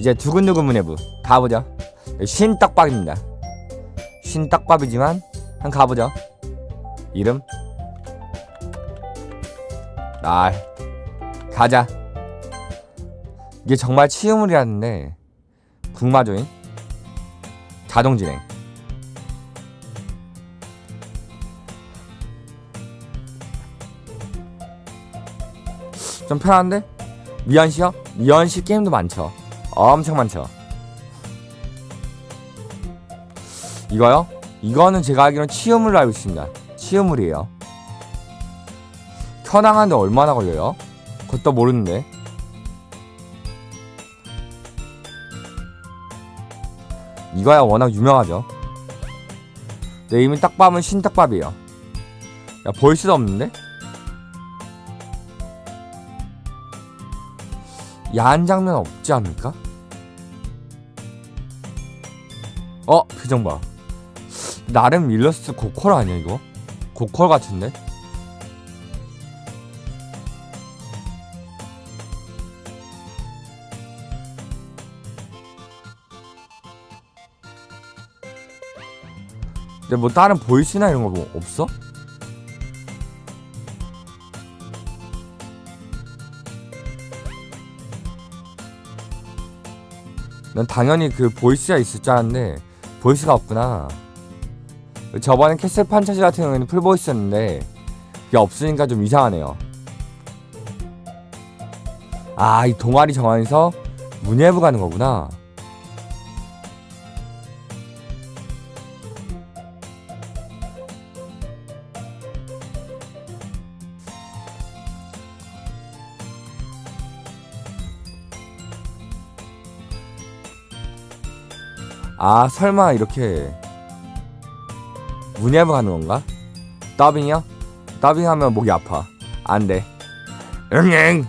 이제 두근두근 문해부 가보죠. 신떡밥입니다. 신떡밥이지만 한 가보죠. 이름 날 가자. 이게 정말 치유물이라는데 국마조인 자동 진행. 좀 편한데? 미연시요? 미연시 게임도 많죠. 엄청 많죠. 이거요? 이거는 제가 알기로는 치유물로 알고 있습니다. 치유물이에요. 켜나가는데 얼마나 걸려요? 그것도 모르는데. 이거야 워낙 유명하죠. 내 이미 떡밥은 신떡밥이에요. 야, 볼 수도 없는데? 야한 장면 없지 않을까? 어 표정 봐 나름 일러스트 고퀄 아니야 이거? 고퀄 같은데? 근데 뭐 다른 보이스나 이런 거 뭐 없어? 난 당연히 그 보이스가 있을 줄 알았는데 보이스가 없구나. 저번에 캐슬 판 차지 같은 경우에는 풀 보이스였는데 그게 없으니까 좀 이상하네요. 아, 이 동아리 정원에서 문예부 가는 거구나. 아 설마 이렇게 문예부 가는 건가? 더빙이요? 더빙하면 목이 아파 안 돼 응응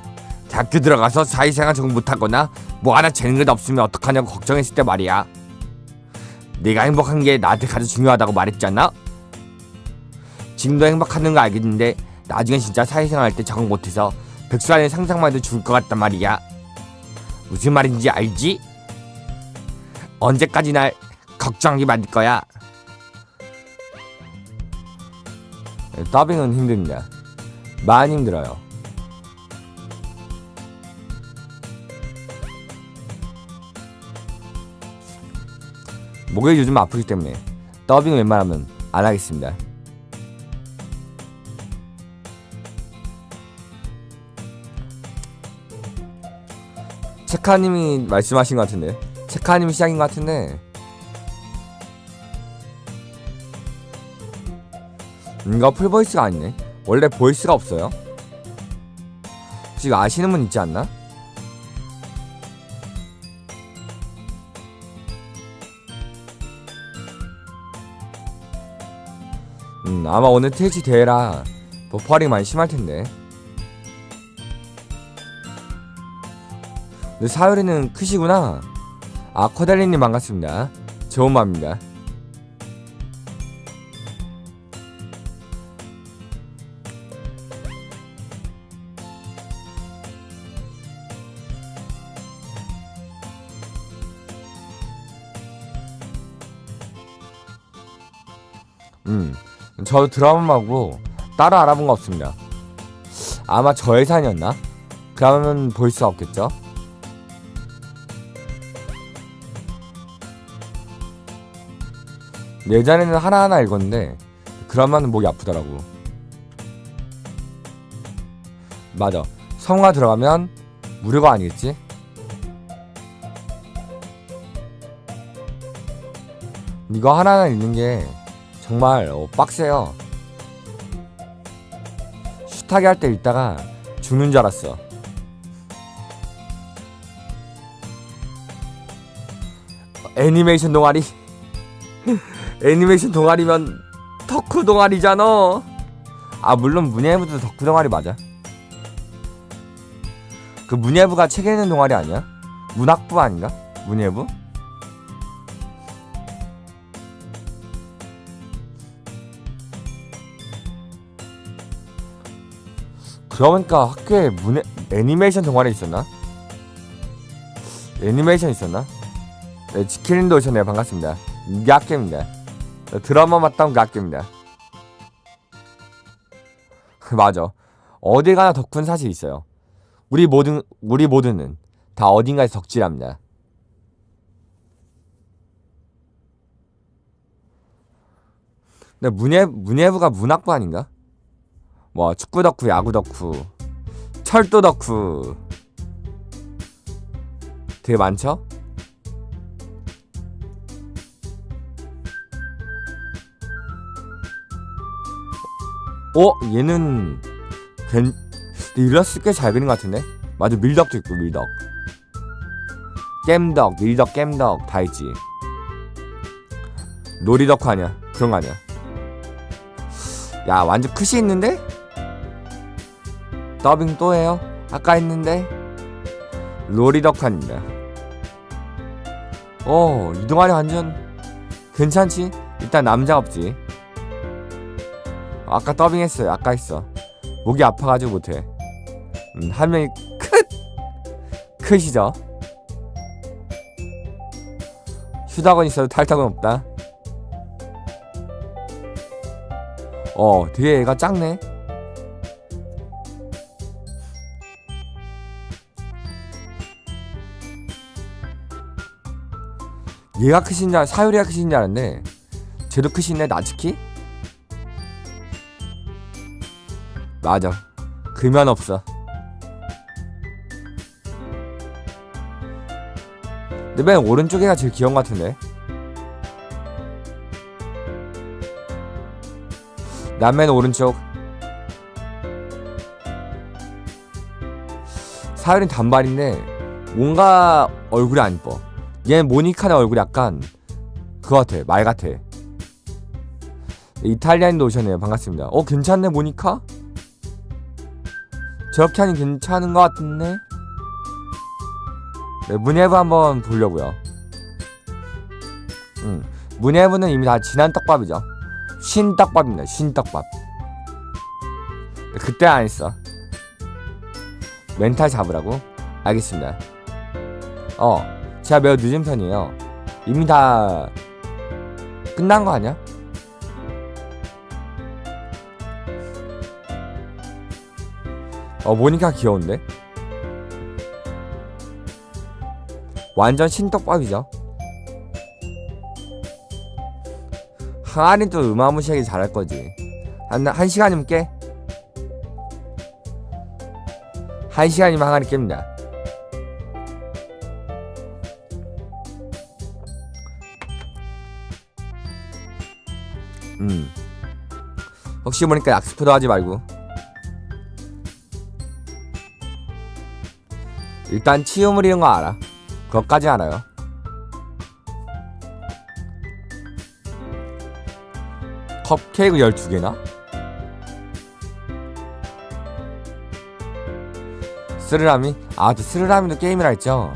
학교 들어가서 사회생활 적응 못하거나 뭐 하나 것 없으면 어떡하냐고 걱정했을 때 말이야 네가 행복한 게 나한테 가장 중요하다고 말했잖아 지금도 행복하는 거 알겠는데 나중에 진짜 사회생활 할 때 적응 못해서 백수라는 상상만 해도 죽을 것 같단 말이야 무슨 말인지 알지? 언제까지 날 걱정하게 만들 거야? 네, 더빙은 힘듭니다. 많이 힘들어요. 목이 요즘 아프기 때문에 더빙 웬만하면 안 하겠습니다. 체카님이 말씀하신 것 같은데 체카님이 시작인 것 같은데. 음, 이거 풀보이스가 아니네. 원래 보이스가 없어요. 이거 아시는 분 있지 않나? 음 아마 오늘 트위치 대회라. 버퍼링 많이 심할 텐데. 근데 사유리는 크시구나 아 코델리님 반갑습니다 좋은 밤입니다 음 저도 드라마 보고 따로 알아본 거 없습니다 아마 저 예산이었나? 그러면 볼 수 없겠죠? 예전에는 하나하나 읽었는데 그러면 목이 아프더라고. 맞아. 성화 들어가면 무료가 아니겠지? 이거 하나하나 읽는 게 정말 어, 빡세요. 슈타게 할 때 읽다가 죽는 줄 알았어. 애니메이션 동아리 애니메이션 동아리면 덕후 동아리잖아. 아 물론 문예부도 덕후 동아리 맞아. 그 문예부가 책 읽는 동아리 아니야? 문학부 아닌가? 문예부? 그러니까 학교에 문예 애니메이션 동아리 있었나? 애니메이션 있었나? 네, 지킬린도 오셨네요. 반갑습니다. 갓겜입니다. 드라마 맞다운 갓겜입니다. 맞아. 어디 가나 덕후는 사실 있어요. 우리 모든 우리 모두는 다 어딘가에 덕질합니다. 근데 문예 문예부가 문학부 아닌가? 뭐 축구 덕후, 야구 덕후, 철도 덕후 되게 많죠? 어? 얘는 괜 일러스트 꽤잘 그린 것 같은데? 맞아 밀덕도 있고 밀덕. 겜덕 밀덕 겜덕 다 있지. 놀이덕후 아니야? 그런 거 아니야? 야 완전 크시 있는데? 더빙 또 해요? 아까 했는데? 놀이덕후입니다. 어 이동하려 완전 괜찮지? 일단 남자 없지 아까 더빙했어요. 아까 했어. 목이 아파가지고 못해. 음, 한 명이 크! 크시죠? 휴다건 있어도 탈탁은 없다. 어, 되게 애가 작네. 얘가 크신 줄, 알- 사유리가 크신 줄 알았는데, 쟤도 크시네, 나츠키? 맞아. 그면 없어. 근데 맨 오른쪽에가 제일 귀여운 것 같은데. 난맨 오른쪽. 사연이 단발인데 뭔가 얼굴이 안 이뻐. 얘 모니카의 얼굴이 약간 그거 같아. 말 같아. 이탈리아인도 오셨네요. 반갑습니다. 어 괜찮네 모니카? 저렇게 하니 괜찮은 것 같은데? 네, 문예부 한번 보려고요. 음, 문예부는 이미 다 지난 떡밥이죠. 신 떡밥입니다. 신 떡밥. 네, 그때 안 했어. 멘탈 잡으라고? 알겠습니다. 어, 제가 매우 늦은 편이에요. 이미 다 끝난 거 아니야? 어 모니카 귀여운데? 완전 신떡밥이죠. 항아리 또 음아무시하게 잘할 거지. 한, 한 시간이면 깨? 한 시간이면 항아리 깹니다. 음. 혹시 모르니까 약스프도 하지 말고. 일단 치유물 이런 거 알아. 그것까지 알아요. 컵케이크 12개나? 스르라미? 아, 또 스르라미도 게임이라 했죠?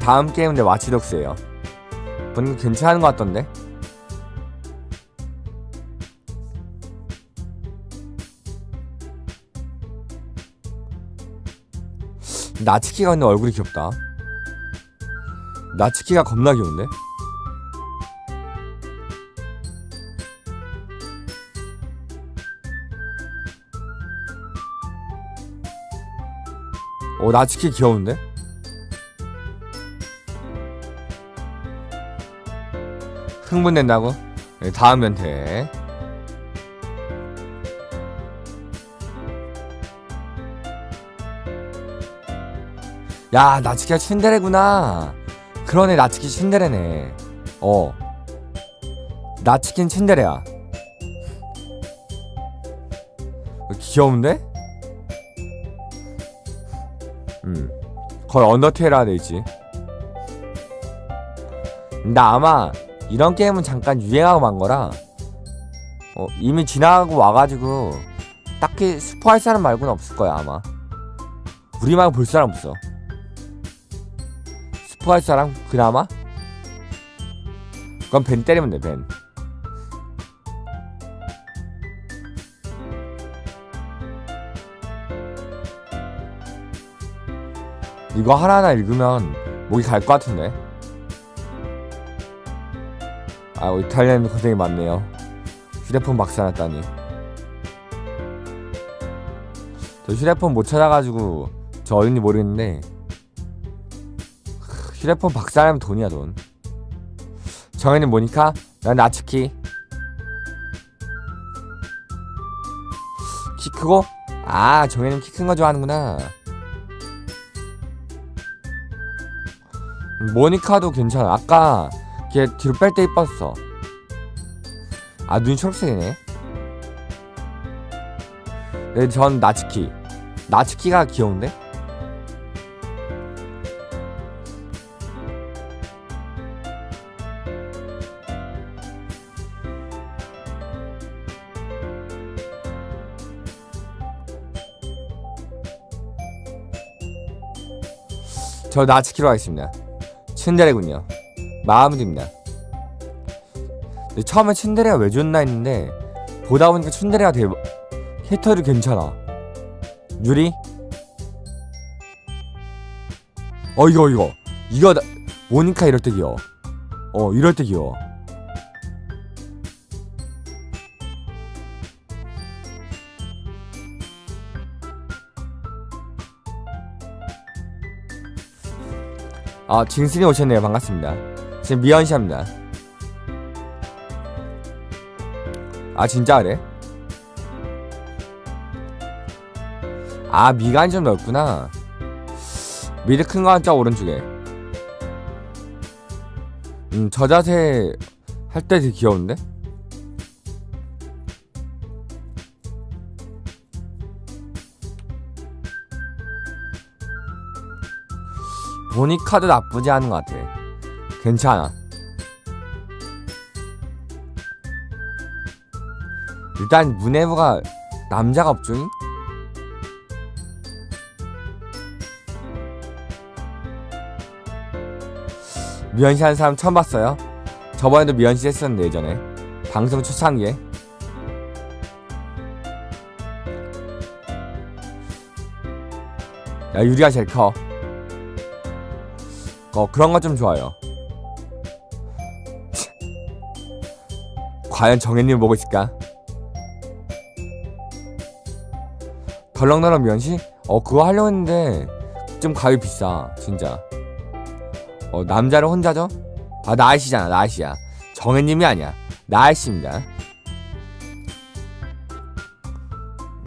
다음 게임은 내 와치독스예요. 보니까 괜찮은 것 같던데? 나츠키가 근데 얼굴이 귀엽다. 나츠키가 겁나 귀여운데? 오 나츠키 귀여운데? 흥분된다고? 네, 다음 멘트 야 나츠키가 츤데레구나. 그러네 나츠키 츤데레네. 어. 나츠키는 츤데레야. 귀여운데? 음. 거의 언더테일화 돼있지. 나 아마 이런 게임은 잠깐 유행하고 만 거라 어, 이미 지나가고 와가지고 딱히 스포할 사람 말고는 없을 거야 아마. 우리 말고 볼 사람 없어 스포할 사람 그나마? 그럼 벤 때리면 돼 벤. 이거 하나하나 읽으면 목이 갈 것 같은데. 아, 이탈리아는 고생이 많네요. 휴대폰 박살났다니. 저 휴대폰 못 찾아가지고 저 어딘지 모르겠는데 휴대폰 박살나면 돈이야 돈. 정현이 뭐니까? 난 나츠키. 키 크고? 아 정현이 키 큰 거 좋아하는구나. 모니카도 괜찮아. 아까 걔 뒤로 뺄 때 이뻤어. 아 눈이 초록색이네. 네, 전 나츠키. 나츠키가 귀여운데? 저 나츠키로 하겠습니다. 츤데레군요. 마음에 듭니다. 처음에 츤데레가 왜 좋나 했는데 보다 보니까 츤데레가 되게 캐릭터도 괜찮아. 유리? 어 이거 이거 이거 나, 모니카 이럴 때 귀여워. 어 이럴 때 귀여워. 아 징슨이 오셨네요. 반갑습니다. 지금 미연씨입니다. 아 진짜 그래? 아 미간이 좀 넓구나. 미드 큰 거 한자 오른쪽에. 음 저 자세 할 때 되게 귀여운데? 보니카도 나쁘지 않은 것 같아. 괜찮아. 일단 문해부가 남자가 없죠? 미연씨 하는 사람 처음 봤어요. 저번에도 미연씨 했었는데 예전에 방송 초창기에 야 유리가 제일 커. 어 그런 거좀 좋아요. 과연 정현님 보고 있을까? 덜렁덜렁 면시? 어 그거 하려고 했는데 좀 가격이 비싸 진짜. 어 남자를 혼자죠? 아 나이씨잖아 나이씨야. 정현님이 아니야 나이씨입니다.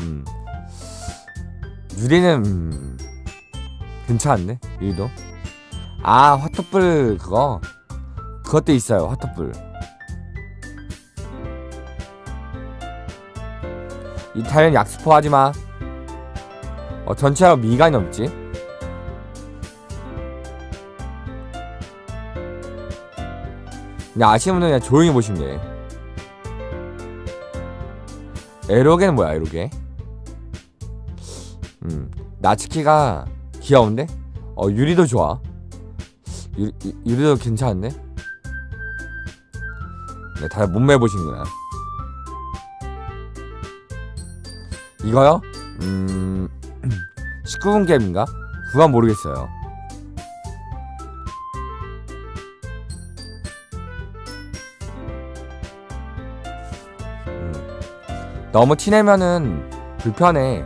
음 유리는 음, 괜찮은데 유리도. 아 화토불 그거? 그것도 있어요 화토불. 이탈리안 약스포 하지마. 어 전체로 미간이 넘지? 그냥 아시는 분은 그냥 조용히 보시면 돼. 에로게는 뭐야 에로게? 음 나츠키가 귀여운데? 어 유리도 좋아 유, 유, 유 리도 괜찮은데? 네, 다들 몸매 보시는구나. 이거요? 음, 19분 게임인가? 그건 모르겠어요. 음, 너무 티내면은 불편해.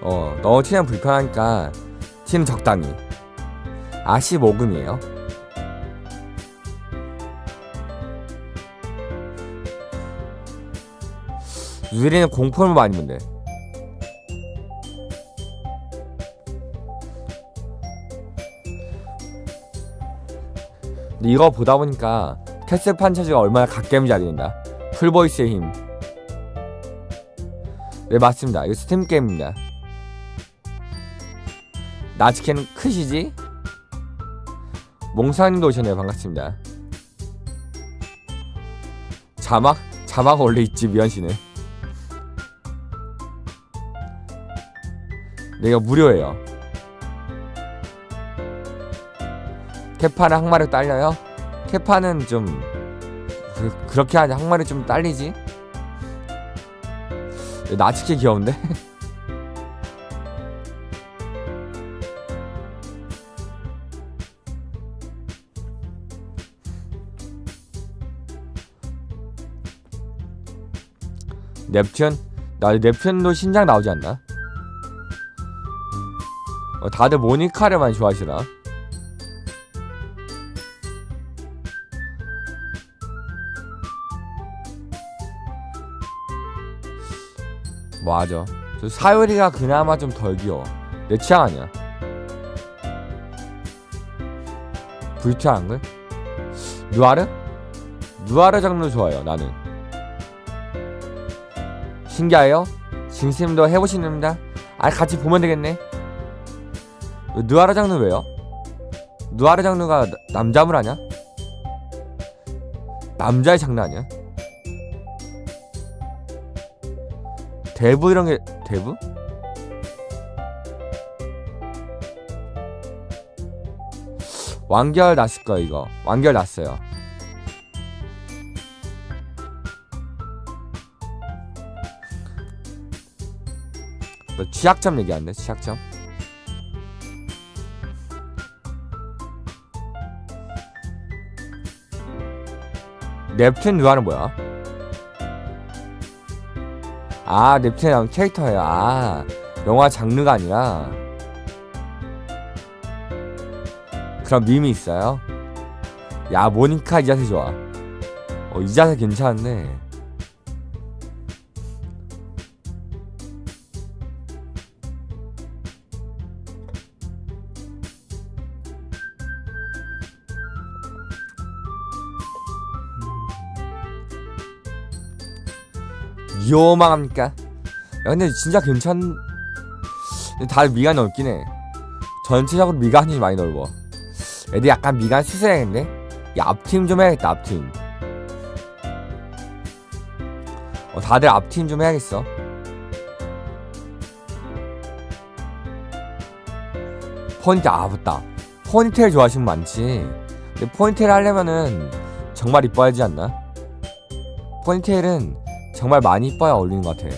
어, 너무 티내면 불편하니까 티는 적당히. 아 15금이에요. 유리는 공포를 많이 본대. 근데 이거 보다 보니까 캐슬 판차즈가 얼마나 갓겜인지 알겠다. 풀보이스의 힘. 네 맞습니다. 이거 스팀 게임입니다. 나치캔 크시지? 몽사님도 오셨네요. 반갑습니다. 자막 자막 원래 있지 미연 씨는. 내가 무료예요. 캐파랑 항마력 딸려요? 캐파는 좀 그, 렇게 하지 항마력 좀 딸리지? 나치게 귀여운데? 넵튠? 나 넵튠도 신작 나오지 않나? 어, 다들 모니카를 많이 좋아하시나? 맞아. 저 사유리가 그나마 좀 덜 귀여워. 내 취향 아니야. 불쾌한 걸? 누아르? 누아르 장르 좋아요. 나는. 신기해요? 진심도 해보시는다. 아 같이 보면 되겠네. 누아르 장르 왜요? 누아르 장르가 나- 남자물 아냐? 남자의 장르 아니야? 대부 이런 게 대부? 완결 났을 거야 이거 완결 났어요 너 취약점 얘기하는데 취약점 넵튠 누아는 뭐야? 아 넵튠이 나온 캐릭터예요 아 영화 장르가 아니라 그럼 밈이 있어요? 야 모니카 이 자세 좋아 어, 이 자세 괜찮네 요망합니까? 야 근데 진짜 괜찮 다들 미간이 넓긴 해. 전체적으로 미간이 많이 넓어. 애들 약간 미간 수술해야겠네 야 앞팀 좀 해야겠다 앞팀. 어 다들 앞팀 좀 해야겠어. 포니테일 아 맞다. 포니테일 좋아하시는 분 많지. 근데 포니테일 하려면은 정말 이뻐야지 않나? 포니테일은 정말 많이 이뻐야 어울리는 것 같아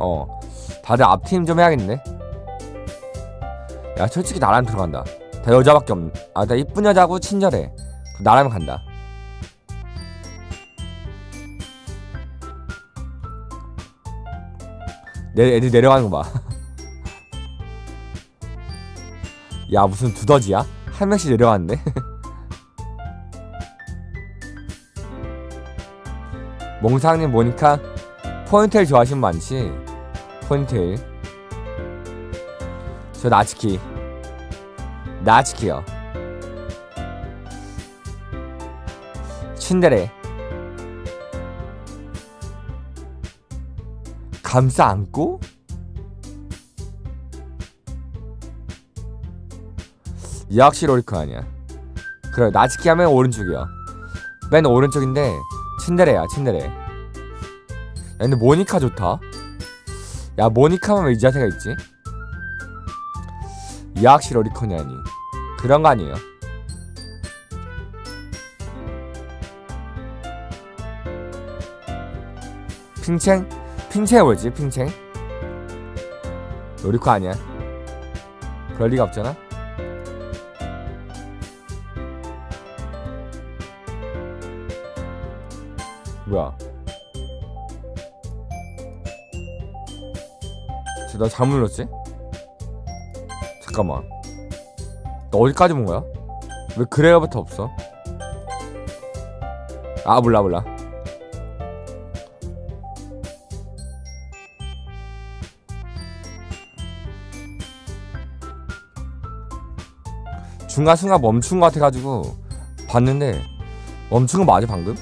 어 다들 앞팀 좀 해야겠네. 야 솔직히 나랑 들어간다. 다 여자밖에 없 아나 이쁜 여자고 친절해. 나라면 간다. 내 애들 내려가는 거 봐 야 무슨 두더지야? 한 명씩 내려갔네 몽상님 모니카 포인테일 좋아하시는 분 많지? 포인테일 저 나츠키. 나츠키요. 친데레. 감싸 안고? 역시 로리코 아니야. 그래 나츠키 하면 오른쪽이야. 맨 오른쪽인데 친데레야 친데레 야 근데 모니카 좋다 야 모니카만 왜 이 자세가 있지? 역시 로리콘이 아니 그런 거 아니에요 핑챙? 핑챙이 뭐지 핑챙? 로리코 아니야 그럴 리가 없잖아 뭐야 쟤나 잘못 눌렀지? 잠깐만 너 어디까지 본 거야? 왜 그래야부터 없어? 아 몰라 몰라 중간순간 멈춘 것 같아가지고 봤는데 멈춘 거 맞아 방금?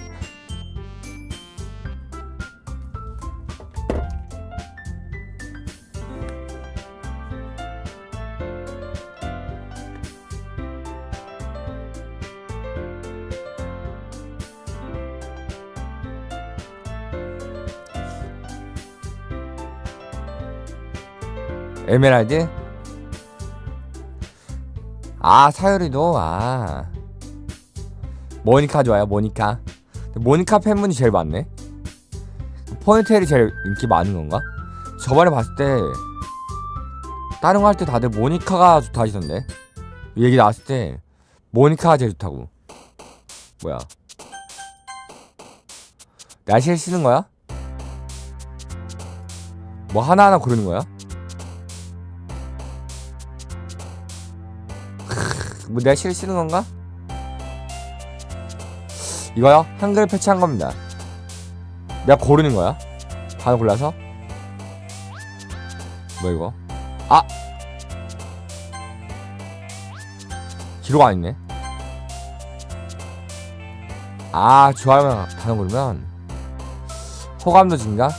에메랄드? 아 사유리도 아 모니카 좋아요 모니카 모니카 팬분이 제일 많네 포인테일이 제일 인기 많은 건가? 저번에 봤을 때 다른 거 할 때 다들 모니카가 좋다 하시던데 얘기 나왔을 때 모니카가 제일 좋다고 뭐야? 날씨를 쓰는 거야? 뭐 하나하나 고르는 거야? 뭐 날씨를 쓰는 건가? 이거요? 한글 패치한 겁니다. 내가 고르는 거야? 하나 골라서? 뭐 이거? 아! 기로가 있네. 아, 좋아요만 단어 고르면 호감도 증가?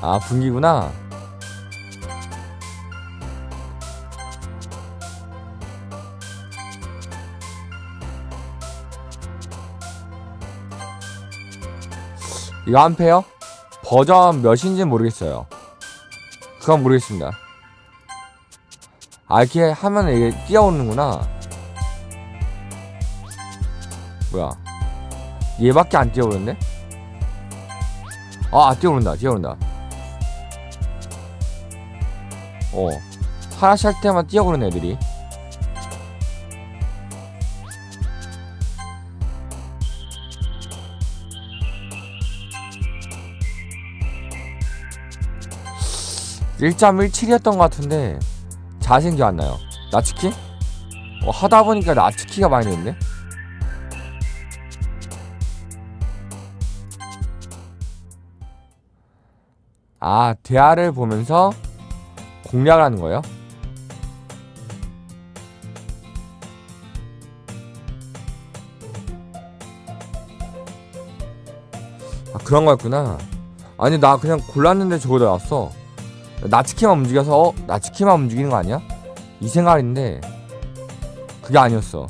아, 분기구나. 이거 한 패요? 버전 몇인지 모르겠어요. 그건 모르겠습니다. 아, 이렇게 하면 이게 뛰어오는구나. 뭐야? 얘밖에 안 뛰어오는데? 아, 아, 뛰어오른다, 뛰어오른다. 어. 하나씩 할 때만 뛰어오는 애들이. (1.17이었던) 것 같은데 자세히 기억 안 나요 나츠키? 어, 하다 보니까 나츠키가 많이 됐네 아 대화를 보면서 공략을 하는 거예요? 아 그런 거였구나 아니 나 그냥 골랐는데 저거 나왔어 나츠키만 움직여서 어? 나츠키만 움직이는 거 아니야? 이 생각인데 그게 아니었어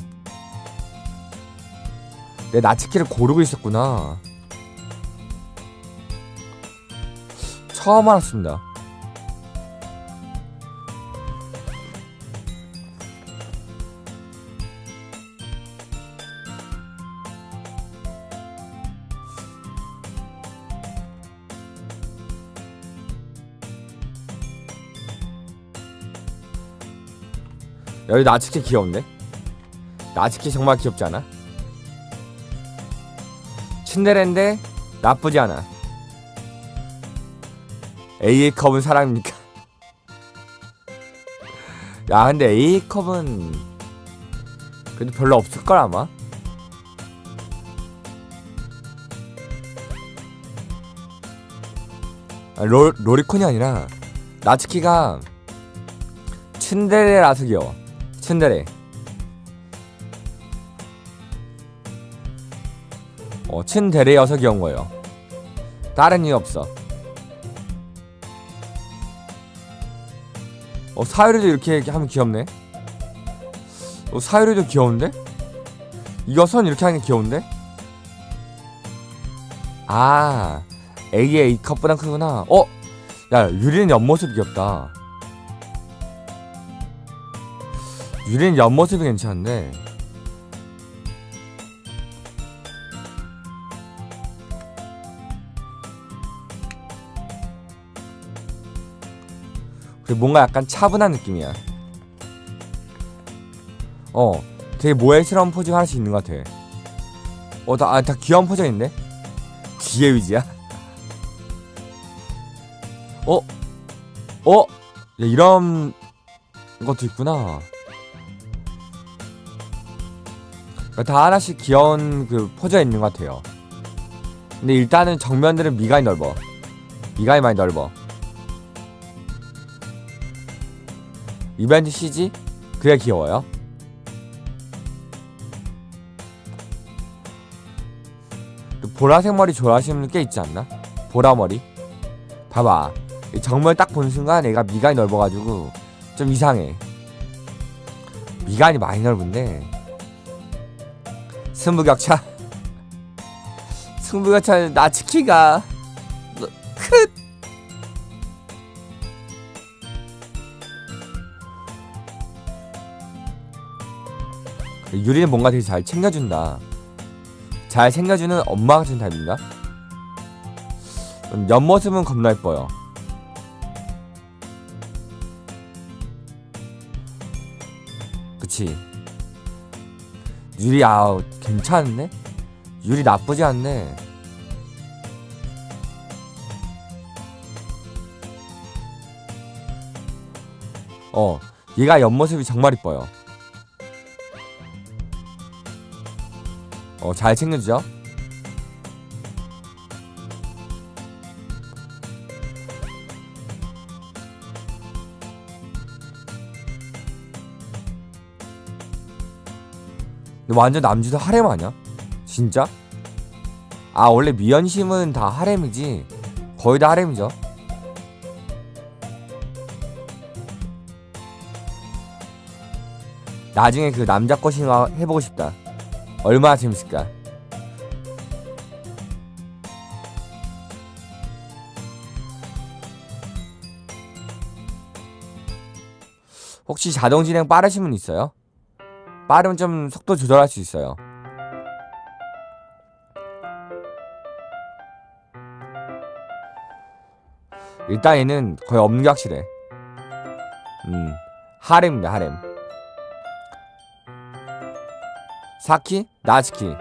내 나츠키를 고르고 있었구나 처음 알았습니다 여기 나츠키 귀여운데? 나츠키 정말 귀엽지 않아? 츤데레인데 나쁘지 않아 A컵은 사랑입니까? 야 근데 A컵은 그래도 별로 없을걸 아마? 아, 로, 로리콘이 아니라 나츠키가 츤데레라서 귀여워 츤데레 어 츤데레여서 귀여운 거예요 다른 이유 없어 어 사유리도 이렇게 하면 귀엽네 어 사유리도 귀여운데? 선 이렇게 하는 게 귀여운데? 아 A의 A컵보단 크구나 어? 야 유리는 옆모습 귀엽다 유리는 옆모습이 괜찮은데 그리고 뭔가 약간 차분한 느낌이야 어 되게 모해스러운 포즈가 하나씩 있는 것 같아 어, 다, 아, 다 귀여운 포즈가 있네 귀의 위지야? 어? 어? 야, 이런 것도 있구나 다 하나씩 귀여운 그 포즈가 있는 것 같아요. 근데 일단은 정면들은 미간이 넓어. 미간이 많이 넓어. 이벤트 CG? 그게 귀여워요. 또 보라색 머리 좋아하시는 분 꽤 있지 않나? 보라 머리. 봐봐. 이 정면 딱본 순간 얘가 미간이 넓어가지고 좀 이상해. 미간이 많이 넓은데 승부격차. 승부격차 나츠키가 크! 유리는 뭔가 되게 잘 챙겨준다. 잘 챙겨주는 엄마 같은 타입인가? 음, 옆모습은 겁나 예뻐요. 그치 유리 아 괜찮네? 유리 나쁘지 않네. 어 얘가 옆모습이 정말 이뻐요. 어 잘 챙겨주죠 완전 남주도 하렘 아니야? 진짜? 아 원래 미연심은 다 하렘이지 거의 다 하렘이죠 나중에 그 남자 꼬신가 해보고 싶다 얼마나 재밌을까 혹시 자동 진행 빠르신 분 있어요? 빠르면 좀 속도 조절할 수 있어요. 일단 얘는 거의 없는 게 확실해. 음, 하렘입니다, 하렘. 사키, 나츠키.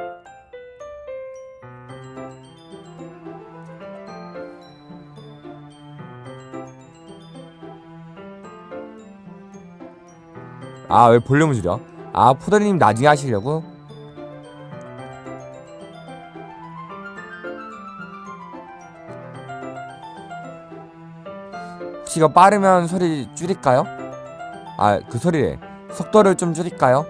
아, 왜 볼륨을 줄여? 아, 포도님 나중에 하시려고? 혹시 이거 빠르면 소리 줄일까요? 아, 그 소리래. 속도를 좀 줄일까요?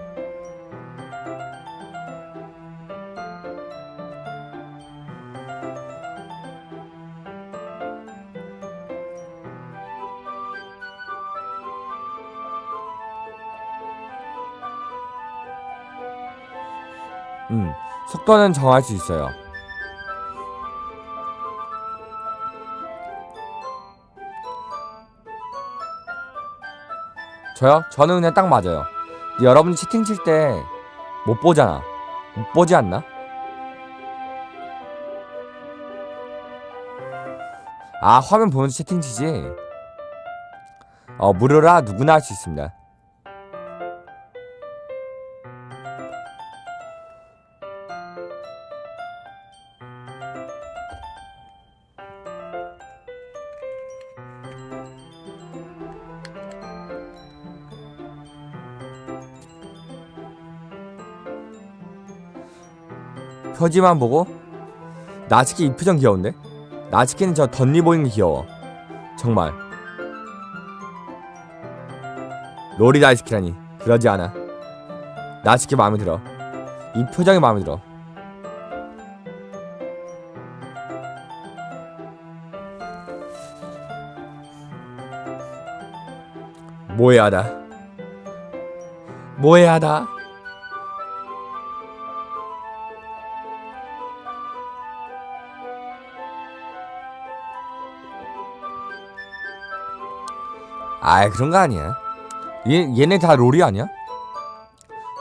음, 속도는 정할 수 있어요. 저요? 저는 그냥 딱 맞아요. 여러분이 채팅 칠 때 못 보잖아. 못 보지 않나? 아, 화면 보면서 채팅 치지? 어, 무료라 누구나 할 수 있습니다. 표지만 보고 나츠키 이 표정 귀여운데? 나츠키는 저 덧니 보이는 게 귀여워. 정말. 롤이 나츠키라니. 그러지 않아. 나츠키 마음에 들어. 이 표정이 마음에 들어. 모해하다? 모해하다 아이 그런 거 아니야. 얘 얘네 다 롤이 아니야?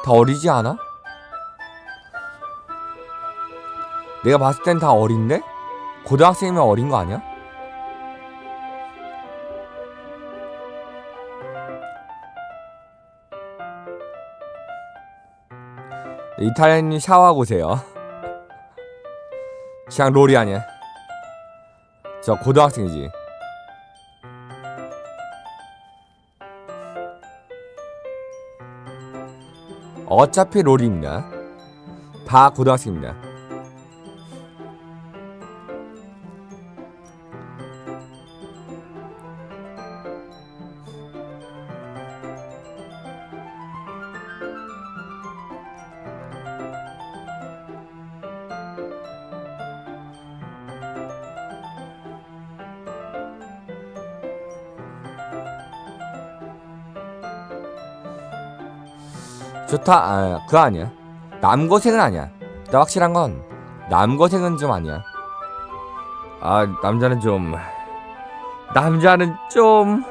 다 어리지 않아? 내가 봤을 땐 다 어린데? 고등학생이면 어린 거 아니야? 이탈리아님 샤워하고 오세요. 그냥 롤이 아니야. 저 고등학생이지. 어차피 롤입니다. 다 고등학생입니다. 좋다. 아, 그거 아니야. 남고생은 아니야. 나 확실한 건 남고생은 좀 아니야. 아, 남자는 좀 남자는 좀